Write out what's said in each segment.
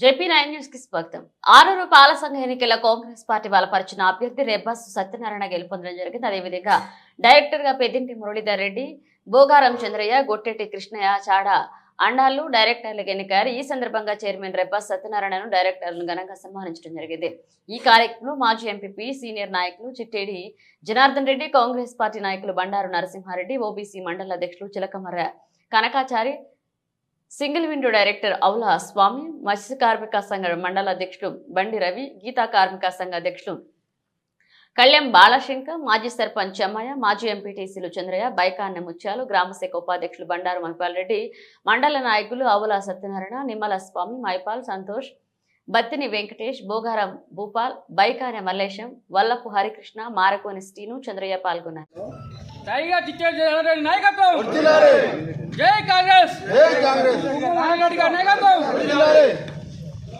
JP nine న్యూస్కి స్వాగతం. ఆరూరు పాల సంఘ ఎన్నికల కాంగ్రెస్ పార్టీ బలపరిచిన అభ్యర్థి రెబ్బస్ సత్యనారాయణ గెలుపొందడం జరిగింది. అదేవిధంగా డైరెక్టర్గా పెద్దింటి మురళీధర్ రెడ్డి భోగారం చంద్రయ్య గొట్టెటి కృష్ణయ్య చాడ అండాలు డైరెక్టర్లకు ఎన్నికారు ఈ సందర్భంగా చైర్మన్ రెబ్బస్ సత్యనారాయణను డైరెక్టర్లను ఘనంగా సన్మానించడం జరిగింది. ఈ కార్యక్రమంలో మాజీ ఎంపీపీ సీనియర్ నాయకులు చిట్టేడి జనార్దన్ రెడ్డి కాంగ్రెస్ పార్టీ నాయకులు బండారు నరసింహారెడ్డి ఓబీసీ మండల అధ్యక్షులు Chilakamarra Kanakachari single window director Avula Swamy మత్స్య కార్మిక సంఘ మండల అధ్యక్షులు బండి రవి గీతా కార్మిక సంఘ అధ్యక్షులు కళ్యాణ్ బాలశంకర్ మాజీ సర్పంచ్ అమ్మయ్య మాజీ ఎంపీటీసీలు చంద్రయ్య బైకాన్న ముత్యాలు గ్రామశాఖ ఉపాధ్యక్షులు బండారు మైపాల్ రెడ్డి మండల నాయకులు ఆవుల సత్యనారాయణ నిమ్మల స్వామి మైపాల్ సంతోష్ బత్తిని వెంకటేష్ బోగారం భూపాల్ బైకాన మల్లేశం వల్లపు హరికృష్ణ మారకోని శ్రీను చంద్రయ్య పాల్గొన్నారు. జగన్ నాయకత్వం జై కాంగ్రెస్! గారి నాయకత్వం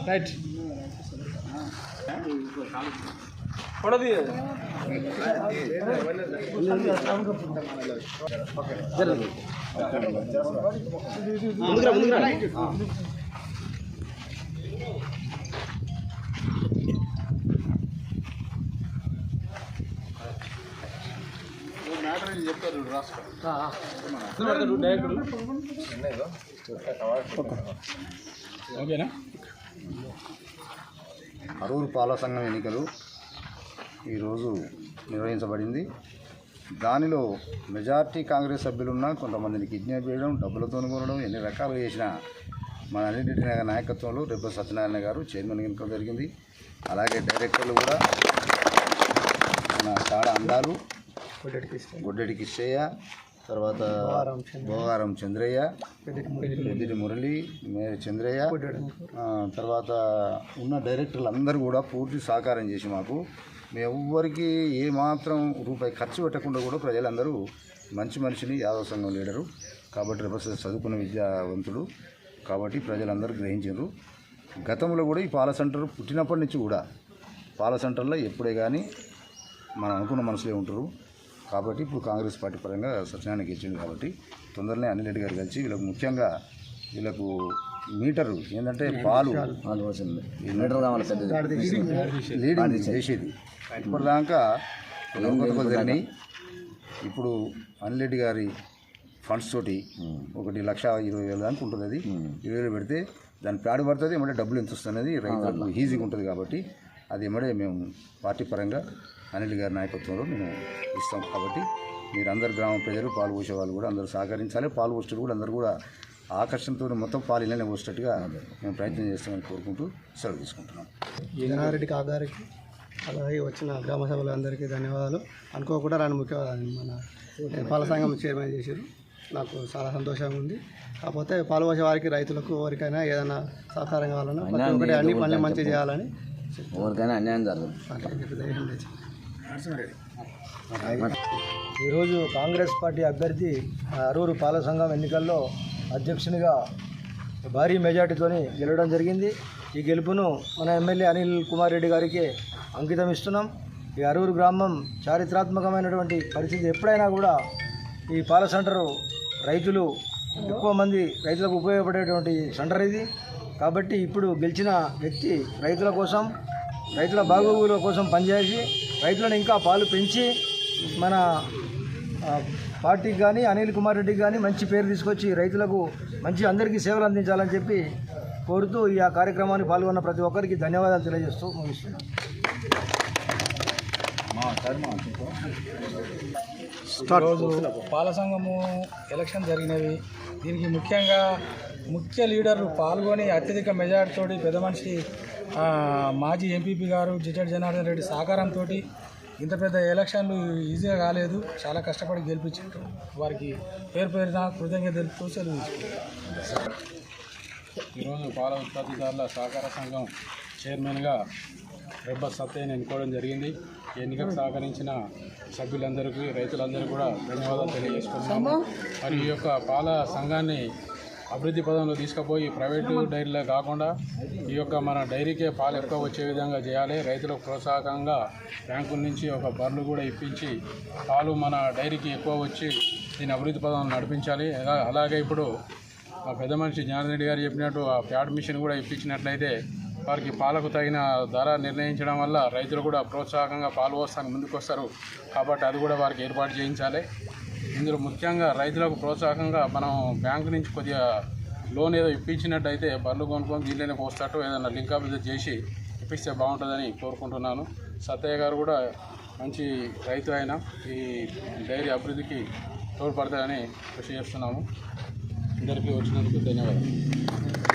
రైట్. పొడది ఓకేనా? అరూరు పాల సంఘం ఎన్నికలు ఈరోజు నిర్వహించబడింది. దానిలో మెజార్టీ కాంగ్రెస్ సభ్యులున్నా కొంతమందిని కిడ్నాప్ చేయడం డబ్బులతో కొనడం ఎన్ని రకాలు చేసిన మన అన్నింటి నాయకత్వంలో రెబ్బ సత్యనారాయణ గారు చైర్మన్ ఎన్నికలు జరిగింది. అలాగే డైరెక్టర్లు కూడా మన కాడ అందాలు గొడ్డటి కిష్టయ్య తర్వాత బోగారం చంద్రయ్య. పెద్దిటి మురళి. మే చంద్రయ్య తర్వాత ఉన్న డైరెక్టర్లు అందరూ కూడా పూర్తి సహకారం చేసి మాకు. మేము ఎవ్వరికి ఏ మాత్రం రూపాయి ఖర్చు పెట్టకుండా కూడా ప్రజలందరూ మంచి మనిషిని యాదవ సంఘం లీడరు. కాబట్టి రిప్రజెంట్ చదువుకున్న విద్యావంతుడు. కాబట్టి ప్రజలందరూ గ్రహించారు. గతంలో కూడా ఈ పాల సెంటర్ పుట్టినప్పటి నుంచి కూడా పాల సెంటర్లో ఎప్పుడే కానీ మనం అనుకున్న మనసులే ఉంటారు. కాబట్టి ఇప్పుడు కాంగ్రెస్ పార్టీ పరంగా సత్యనారాయణ గెలిచింది కాబట్టి తొందరనే అనిల్ రెడ్డి గారు కలిసి వీళ్ళకు ముఖ్యంగా వీళ్ళకు మీటరు ఏంటంటే పాలు మీటర్ కావాలి లీడింగ్ చేసేది. ఇప్పటిదాకా కొనుగోలు జరిగినాయి ఇప్పుడు అనిల్ రెడ్డి గారి ఫండ్స్ తోటి ఒకటి లక్ష ఇరవై వేల దానికి ఉంటుంది అది ఇరవై వేలు పెడితే దాని ప్యాడ్ పడుతుంది ఏమంటే డబ్బులు ఎంత వస్తుంది అనేది రైతులకు ఈజీగా ఉంటుంది కాబట్టి అది ఏమంటే మేము పార్టీ పరంగా అనిల్ గారి నాయకత్వంలో మేము ఇస్తాం కాబట్టి మీరందరు గ్రామ ప్రజలు పాలు పోసే వాళ్ళు కూడా అందరూ సహకరించాలి. పాలు పోస్టులు కూడా అందరూ కూడా ఆకర్షణతో మొత్తం పాలు ఇళ్ళనే పోసేటట్టుగా మేము ప్రయత్నం చేస్తామని కోరుకుంటూ సెలవు తీసుకుంటున్నాం. జనారెడ్డి కాగారికి అలాగే వచ్చిన గ్రామ సభలందరికీ ధన్యవాదాలు. అనుకోకుండా రాని ముఖ్య మన పాల సంఘం చైర్మన్ చేశారు. నాకు చాలా సంతోషంగా ఉంది. కాకపోతే పాలు పోసే వారికి రైతులకు ఎవరికైనా ఏదైనా సహకారం కావాలన్నా ప్రతి ఒక్కటి అన్ని పనులు మంచిగా చేయాలని ఎవరికైనా అన్యాయం జరగదు ఈరోజు కాంగ్రెస్ పార్టీ అభ్యర్థి అరూరు పాల సంఘం ఎన్నికల్లో అధ్యక్షునిగా భారీ మెజార్టీతోని గెలవడం జరిగింది. ఈ గెలుపును మన ఎమ్మెల్యే అనిల్ కుమార్ రెడ్డి గారికి అంకితం ఇస్తున్నాం. ఈ అరూరు గ్రామం చారిత్రాత్మకమైనటువంటి పరిస్థితి ఎప్పుడైనా కూడా ఈ పాల సెంటరు రైతులు ఎక్కువ మంది రైతులకు ఉపయోగపడేటువంటి సెంటర్ ఇది. కాబట్టి ఇప్పుడు గెలిచిన వ్యక్తి రైతుల కోసం రైతుల బాగోగుల కోసం పనిచేసి రైతులను ఇంకా పాలు పెంచి మన పార్టీకి కానీ అనిల్ కుమార్ రెడ్డికి కానీ మంచి పేరు తీసుకొచ్చి రైతులకు మంచి అందరికీ సేవలు అందించాలని చెప్పి కోరుతూ ఈ ఆ కార్యక్రమానికి పాల్గొన్న ప్రతి ఒక్కరికి ధన్యవాదాలు తెలియజేస్తూ ముగిస్తున్నాను. ఈరోజు పాల సంఘము ఎలక్షన్ జరిగినవి దీనికి ముఖ్యంగా ముఖ్య లీడర్లు పాల్గొని అత్యధిక మెజార్టీతోటి పెద్ద మనిషి మాజీ ఎంపీపీ గారు జిటెడ్ జనార్దన్ రెడ్డి సహకారంతో ఇంత పెద్ద ఎలక్షన్లు ఈజీగా కాలేదు. చాలా కష్టపడి గెలిపించారు. వారికి పేరు పేరున కృతజ్ఞత తెలుపుతూ సెలవు ఈరోజు పాల ఉత్పత్తిదారుల సహకార సంఘం చైర్మన్గా రెబ్బ సత్యని ఎన్నుకోవడం జరిగింది. ఎన్నికకు సహకరించిన సభ్యులందరికీ రైతులందరికీ కూడా ధన్యవాదాలు తెలియజేసుకుంటున్నాము. మరి ఈ యొక్క పాల సంఘాన్ని అభివృద్ధి పదంలో తీసుకుపోయి ప్రైవేటు డైరీలే కాకుండా ఈ యొక్క మన డైరీకే పాలు ఎక్కువ వచ్చే విధంగా చేయాలి. రైతులకు ప్రోత్సాహకంగా బ్యాంకుల నుంచి ఒక బర్లు కూడా ఇప్పించి పాలు మన డైరీకి ఎక్కువ వచ్చి దీని అభివృద్ధి పదం నడిపించాలి. అలా- అలాగే ఇప్పుడు మా పెద్ద మనిషి జ్ఞానరెడ్డి గారు చెప్పినట్టు ఆ ప్యాడ్ మిషన్ కూడా ఇప్పించినట్లయితే వారికి పాలకు తగిన ధర నిర్ణయించడం వల్ల రైతులు కూడా ప్రోత్సాహకంగా పాలు పోస్తానికి ముందుకు వస్తారు కాబట్టి అది కూడా వారికి ఏర్పాటు చేయించాలి. ఇందులో ముఖ్యంగా రైతులకు ప్రోత్సాహకంగా మనం బ్యాంకు నుంచి కొద్దిగా లోన్ ఏదో ఇప్పించినట్టయితే బర్లు కొనుక్కొని దీనిలోనే పోస్తాటో ఏదైనా లింక్ చేసి ఇప్పిస్తే బాగుంటుందని కోరుకుంటున్నాను. సత్తయ్య గారు కూడా మంచి రైతు అయిన ఈ డైరీ అభివృద్ధికి తోడ్పడతాయని కృషి చేస్తున్నాము. అందరికీ వచ్చినందుకు ధన్యవాదాలు.